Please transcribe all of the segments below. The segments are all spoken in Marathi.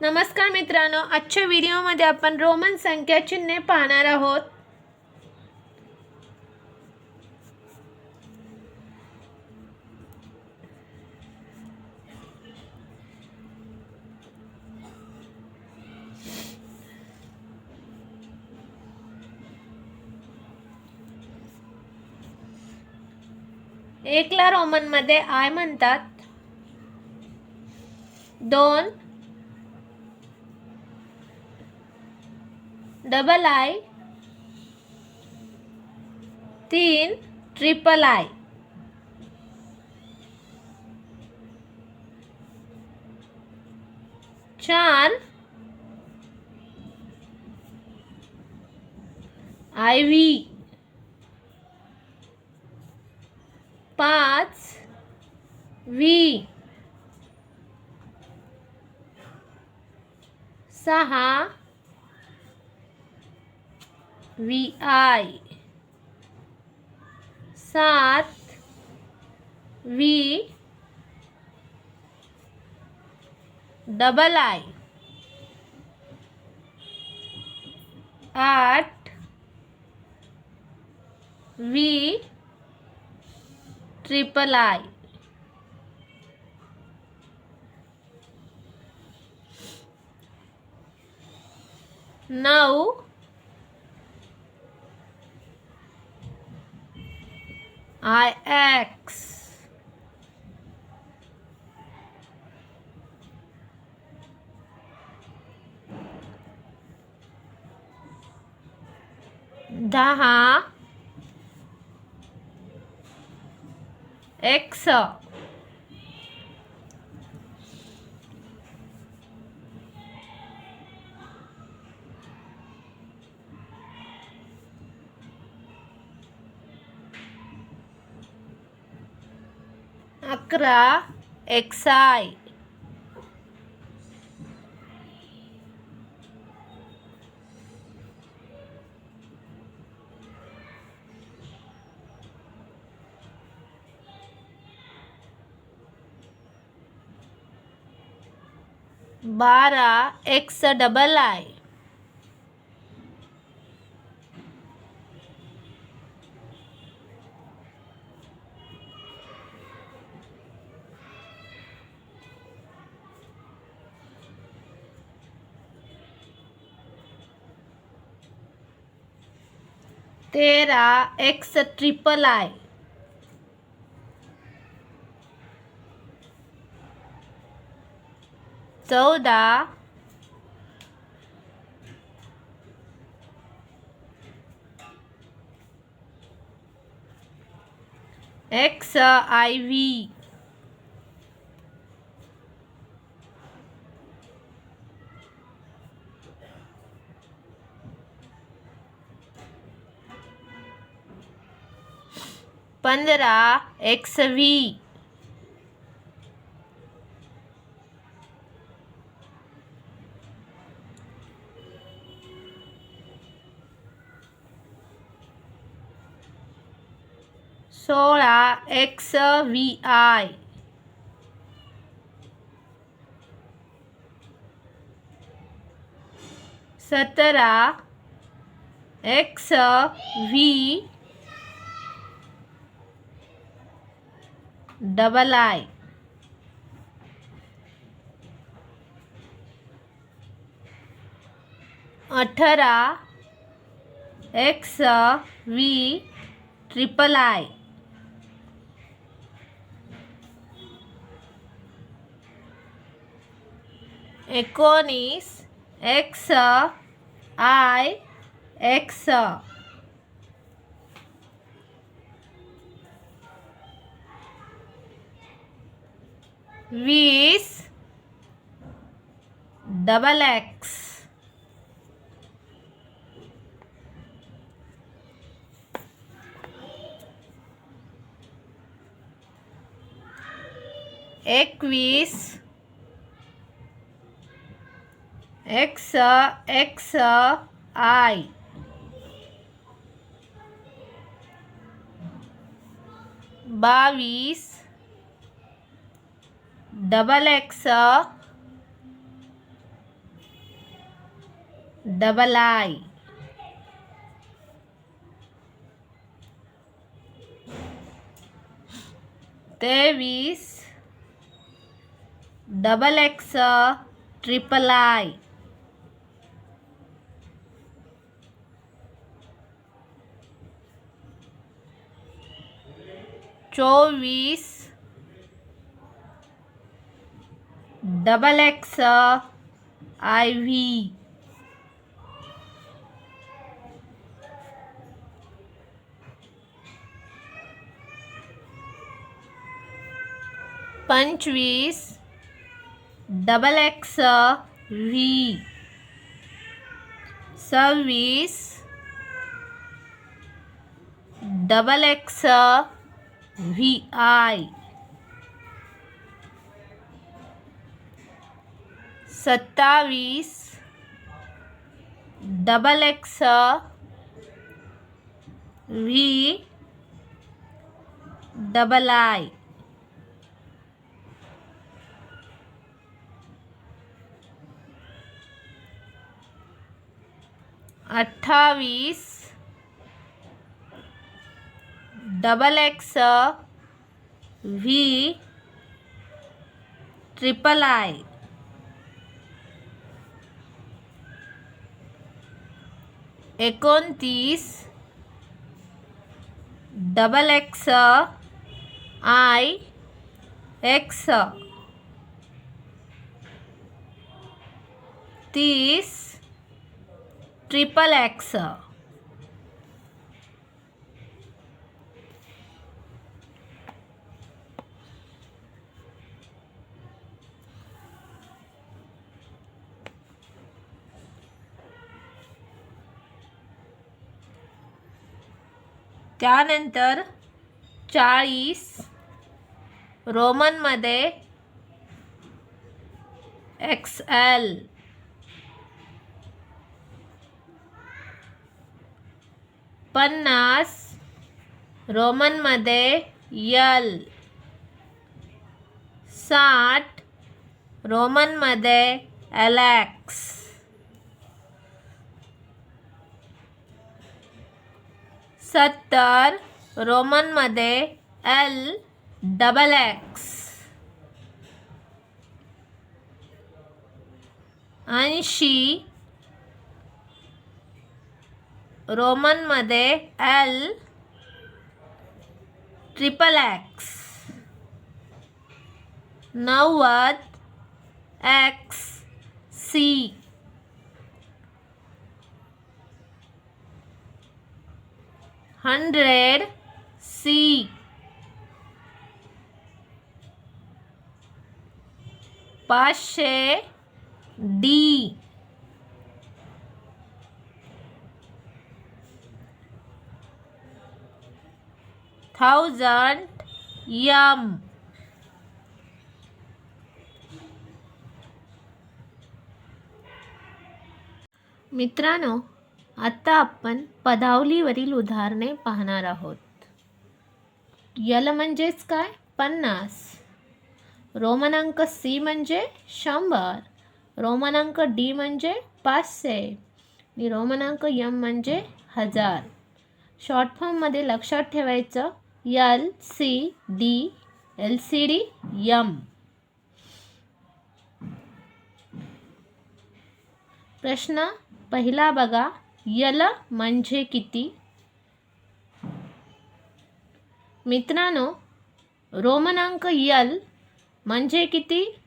नमस्कार मित्रांनो आजच्या व्हिडिओमध्ये आपण रोमन संख्या चिन्हे पाहणार आहोत. एकला रोमनमध्ये आय म्हणतात. दोन डबल आय तीन ट्रिपल आय चार आय व्ही पाच व्ही सहा व्ही आय सात व्ही डबल आय आठ व्ही ट्रिपल आय नऊ आय एक्स दहा. एक्स अकरा एक्स आय बारा एक्स डबल आय तेरा एक्स ट्रिपल आय चौदा. एक्स आय व्ही पंधरा एक्स व्ही सोळा एक्स व्ही आय सतरा एक्स व्ही डबल आय. अठरा एक्स वी ट्रिपल आय. एकोणीस एक्स आय एक्स. वीस डबल एक्स एकवीस एक्स एक्स आय. बावीस डबल एक्स डबल आय तेवीस डबल एक्स ट्रिपल आय चोवीस double X uh, IV. Punchways double X uh, V. Service. Double X uh, V I. I सत्तावीस double X V double I अठ्ठावीस double X V triple I एकोणतीस डबल एक्स आय एक्स तीस ट्रिपल एक्स त्यानंतर चाळीस रोमनमध्ये एक्स एल पन्नास रोमनमध्ये यल साठ रोमनमध्ये एलॅक्स सत्तर रोमन रोमनमध्ये एल डबल एक्स. ऐंशी रोमनमध्ये एल ट्रिपल एक्स. नव्वद एक्स सी. Hundred C. पाचशे डी। Thousand M. मित्रांनो आत्ता आपण पदावलीवरील उदाहरणे पाहणार आहोत. यल म्हणजेच काय? पन्नास. रोमनांक सी म्हणजे शंभर. रोमनांक डी म्हणजे पाचशे. आणि रोमनांक यम म्हणजे हजार. शॉर्ट फॉर्ममध्ये लक्षात ठेवायचं L C D L C D M. प्रश्न पहिला बघा. यल म्हणजे किती? मित्रांनो रोमनांक यल म्हणजे किती?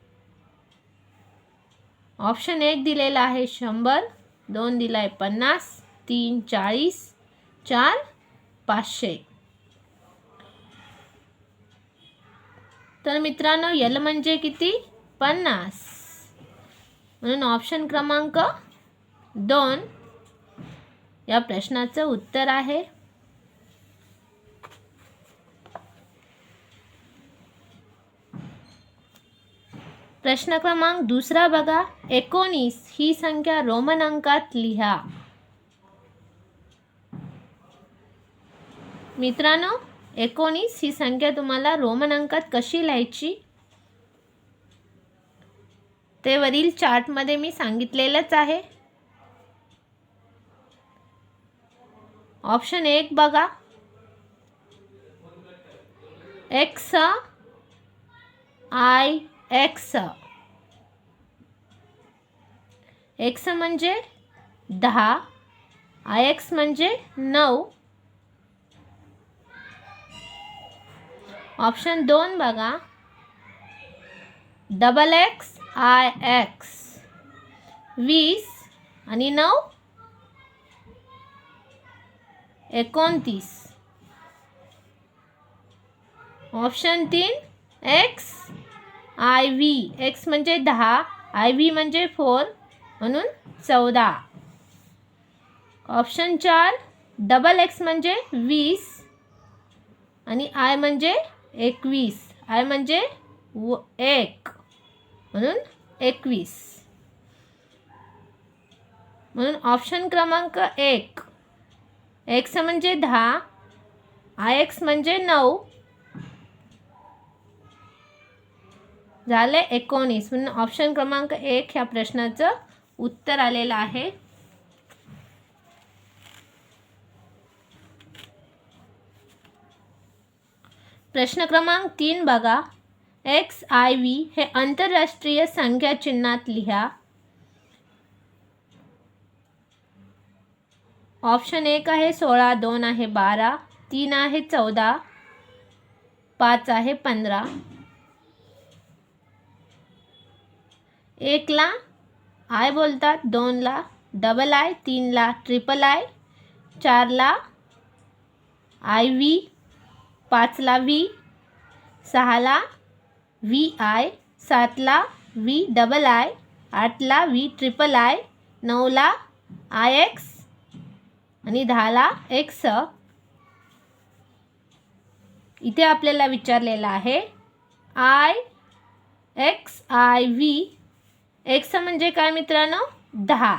ऑप्शन एक दिलेला आहे शंभर दोन दिला आहे पन्नास तीन चाळीस चार पाचशे. तर मित्रांनो यल म्हणजे किती? पन्नास. म्हणून ऑप्शन क्रमांक दोन या प्रश्नाचं उत्तर आहे. प्रश्न क्रमांक दुसरा बघा. एकोणीस. ही संख्या रोमन अंकात लिहा. मित्रांनो एकोणीस ही संख्या तुम्हाला रोमन अंकात कशी लिहायची? ते वरील चार्टमध्ये मी सांगितलेलंच आहे. ऑप्शन एक बघा. एक्स आय एक्स एक्स म्हणजे दहा आय एक्स म्हणजे नऊ. ऑप्शन दोन बघा. डबल एक्स आय एक्स वीस आणि नऊ. एकोणतीस. ऑप्शन तीन एक्स आय व्ही एक्स म्हणजे दहा आय व्ही म्हणजे फोर म्हणून चौदा. ऑप्शन चार डबल एक्स म्हणजे वीस आणि आय म्हणजे एकवीस. आय म्हणजे व एक म्हणून एकवीस. म्हणून ऑप्शन क्रमांक एक. एक्स म्हणजे दहा आय एक्स म्हणजे नऊ. झाले एकोणीस. म्हणून ऑप्शन क्रमांक एक ह्या प्रश्नाचं उत्तर आलेलं आहे. प्रश्न क्रमांक तीन बघा. एक्स आय व्ही हे आंतरराष्ट्रीय संख्या चिन्हात लिहा. ऑप्शन एक आहे सोळा, दोन आहे बारा, तीन आहे चौदा, पाच आहे पंधरा. एकला आय बोलतात दोनला डबल आय तीनला ट्रिपल आय चारला आय व्ही पाचला व्ही सहाला व्ही आय सातला व्ही डबल आय आठला व्ही ट्रिपल आय नऊला आय एक्स आणि दहाला एक्स इथे आपल्याला विचारलेलं आहे. I X I V X म्हणजे काय मित्रांनो? दहा.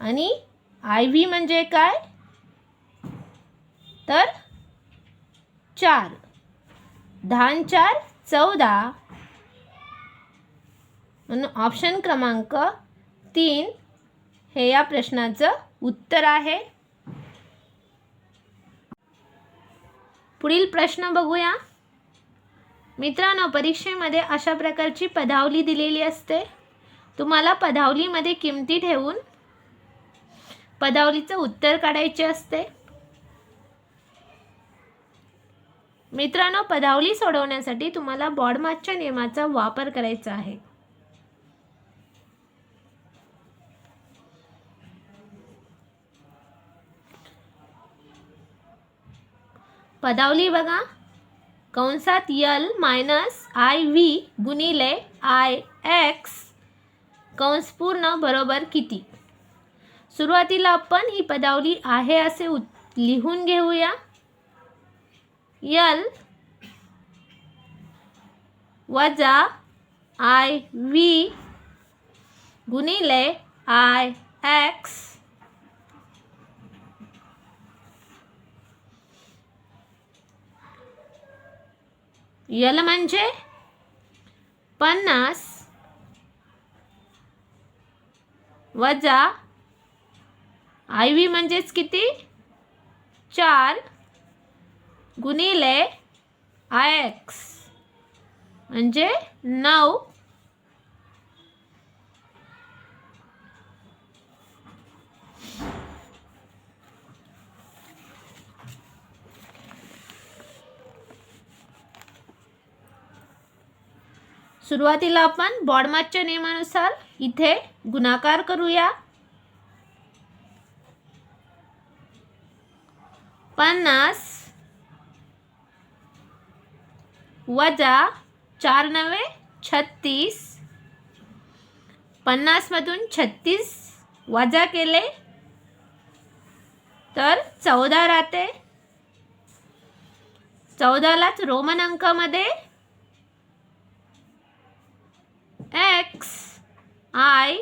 आणि आय व्ही म्हणजे काय? तर चार. दहा चार चौदा. म्हणून ऑप्शन क्रमांक तीन हे या प्रश्नाचं उत्तर आहे. पुढील प्रश्न बघूया. मित्रांनो परीक्षेमध्ये अशा प्रकारची पदावली दिलेली असते. तुम्हाला पदावलीमध्ये किमती ठेवून पदावलीचं उत्तर काढायचे असते. मित्रांनो पदावली सोडवण्यासाठी तुम्हाला बॉडमार्कच्या नियमाचा वापर करायचा आहे. पदावली बघा. कंसात यल मायनस आय व्ही गुणिले आय एक्स कंस पूर्ण बरोबर किती? सुरुवातीला आपण ही पदावली आहे असे लिहून घेऊया. यल वजा आय व्ही गुणिले आय एक्स यल म्हणजे पन्नास वजा आय व्ही म्हणजेच किती? चार गुणिले आय एक्स. म्हणजे नऊ. सुरुवातीला आपण बॉडमार्कच्या नियमानुसार इथे गुणाकार करूया. पन्नास वजा चार नवे छत्तीस. पन्नासमधून छत्तीस वजा केले तर चौदा राहते. चौदालाच रोमन अंकामध्ये एक्स आय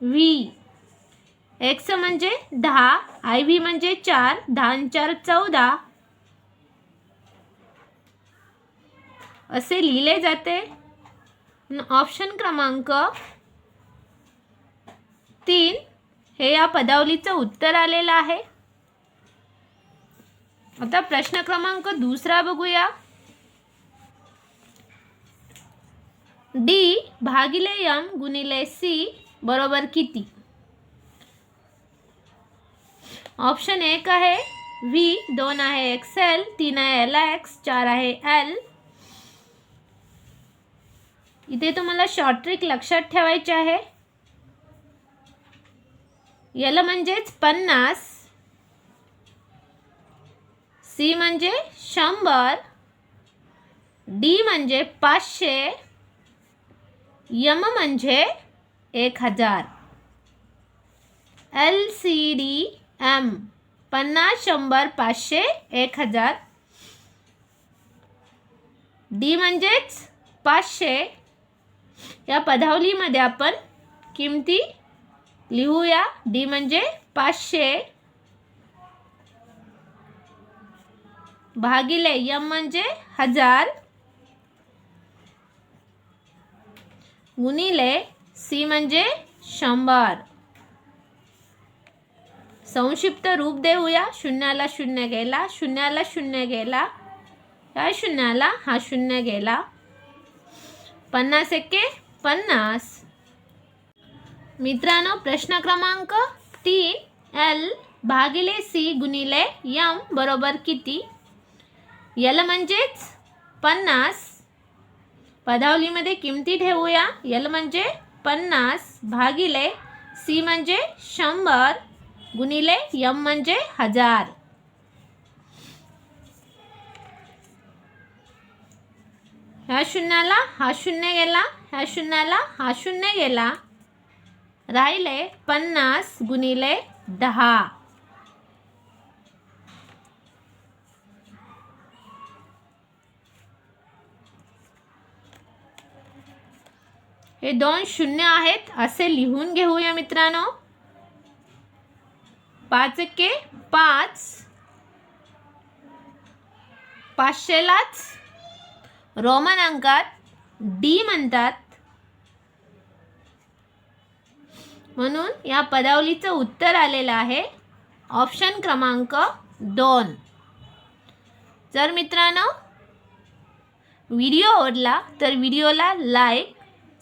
व्ही एक्स म्हणजे दहा आय व्ही म्हणजे चार दहा चार चौदा. असे लिहिले जाते. ऑप्शन क्रमांक तीन हे या पदावलीचं उत्तर आलेलं आहे. आता प्रश्न क्रमांक दुसरा बघूया. डी भागिले यम गुणिले सी बरोबर किती? ऑप्शन एक आहे व्ही दोन आहे एक्स एल तीन आहे एल एक्स चार आहे एल. इथे तुम्हाला शॉर्ट ट्रिक लक्षात ठेवायचे आहे. यल म्हणजेच पन्नास. सी म्हणजे शंभर. डी म्हणजे पाचशे. यम म्हणजे एक हजार. एल सी डी एम पन्नास शंभर पाचशे एक हजार. डी म्हणजेच पाचशे. या पदावलीमध्ये आपण किमती लिहूया. डी म्हणजे पाचशे. भागिले यम म्हणजे हजार. गुणिले सी म्हणजे शंभर. संक्षिप्त रूप देऊया. शून्याला शून्य गेला शून्याला शून्य गेला. या शून्याला? हा शून्य गेला. पन्नास एके पन्नास. मित्रांनो प्रश्न क्रमांक तीन एल भागिले सी गुणिले यम बरोबर किती? यल म्हणजेच पन्नास. पदावलीमध्ये किमती ठेवूया. यल म्हणजे पन्नास भागिले सी म्हणजे शंभर गुणिले यम म्हणजे हजार. ह्या शून्याला हा शून्य गेला ह्या शून्याला हा शून्य गेला. राहिले पन्नास गुणिले दहा. हे दोन शून्य आहेत असे लिहून घेऊया मित्रांनो. पाच के पाच पाचशेलाच रोमन अंकात डी म्हणतात. म्हणून या पदावलीचं उत्तर आलेलं आहे ऑप्शन क्रमांक दोन. जर मित्रांनो व्हिडिओ आवडला तर व्हिडिओला लाईक